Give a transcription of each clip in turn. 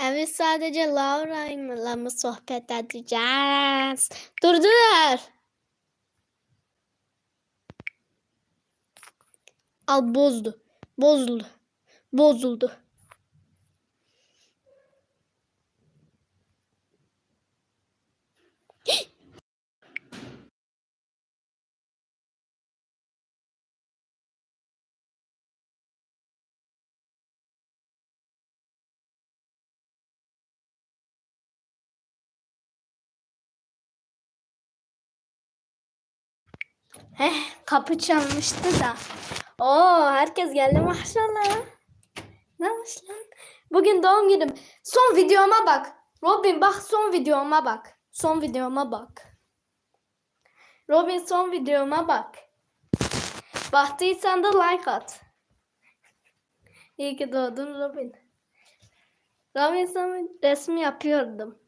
biz sadece Laura'yla mı sohbet edeceğiz? Durdur. Al bozdu. Bozuldu. Bozuldu. Heh, kapı çalmıştı da. Oo, herkes geldi maşallah. Ne olmuş lan? Bugün doğum günüm. Son videoma bak. Robin bak son videoma bak. Son videoma bak. Robin son videoma bak. Baktıysan da like at. İyi ki doğdun Robin. Robin sana resmi yapıyordum.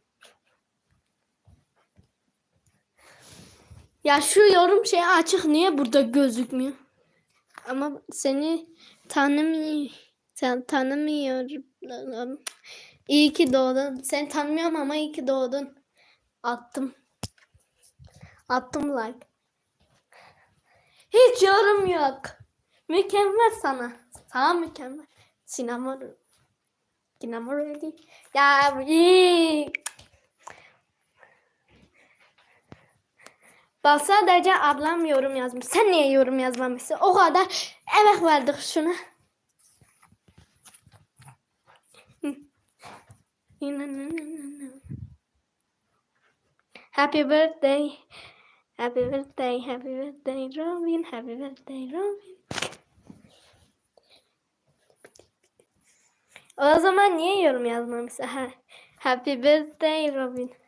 Ya şu yorum şey açık niye burada gözükmüyor? Ama seni tanımıyor. Sen tanımıyorum. İyi ki doğdun. Seni tanımıyorum ama iyi ki doğdun. Attım. Attım like. Hiç yorum yok. Mükemmel sana. Sana mükemmel. Sinema ready. Ya iyi. Bak sadece ablam yorum yazmış. Sen niye yorum yazmamışsın? O kadar emek verdik şuna. Happy birthday. Happy birthday. Happy birthday Robin. Happy birthday Robin. O zaman niye yorum yazmamışsın? Ha, happy birthday Robin.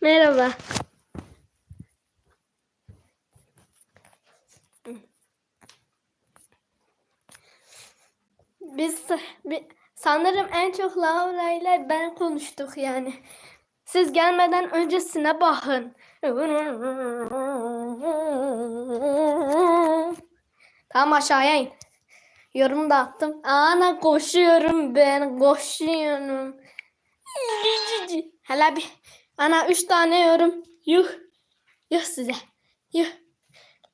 Merhaba. Biz bi- sanırım en çok Laura ile ben konuştuk yani. Siz gelmeden öncesine bakın. Tamam aşağıya in. Yorum da attım. Ana koşuyorum ben koşuyorum. Hele bir ana üç tane yorum. Yuh. Yuh size. Yuh.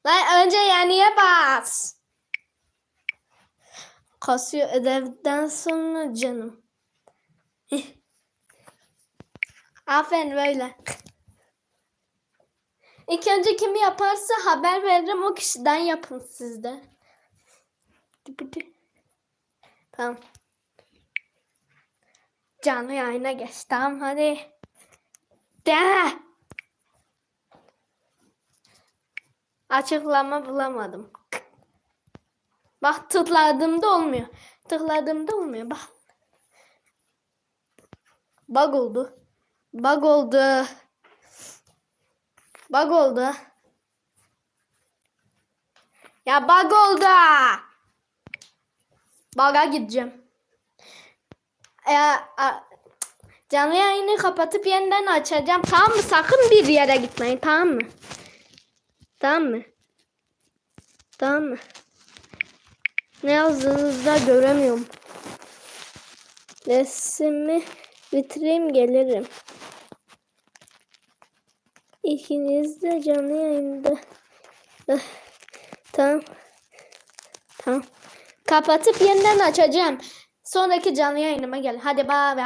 Lan önce yeniye bas. Kasıyor ödevden sonra canım. Aferin böyle. İlk önce kim yaparsa haber veririm o kişiden yapın sizde. Tamam. Canlı yayına geç. Tamam hadi. De. Açıklama bulamadım. Bak tıkladığımda olmuyor. Tıkladığımda olmuyor. Bak. Bug oldu. Bug oldu. Bug oldu. Ya bug oldu. Bug'a gideceğim. A- canlı yayını kapatıp yeniden açacağım. Tamam mı? Sakın bir yere gitmeyin. Tamam mı? Tamam mı? Tamam mı? Ne yazdığınızda göremiyorum. Resmi bitireyim gelirim. İkiniz de canlı yayında. Eh, Tamam. Tamam. Kapatıp yeniden açacağım. Sonraki canlı yayınıma gel. Hadi bay bay.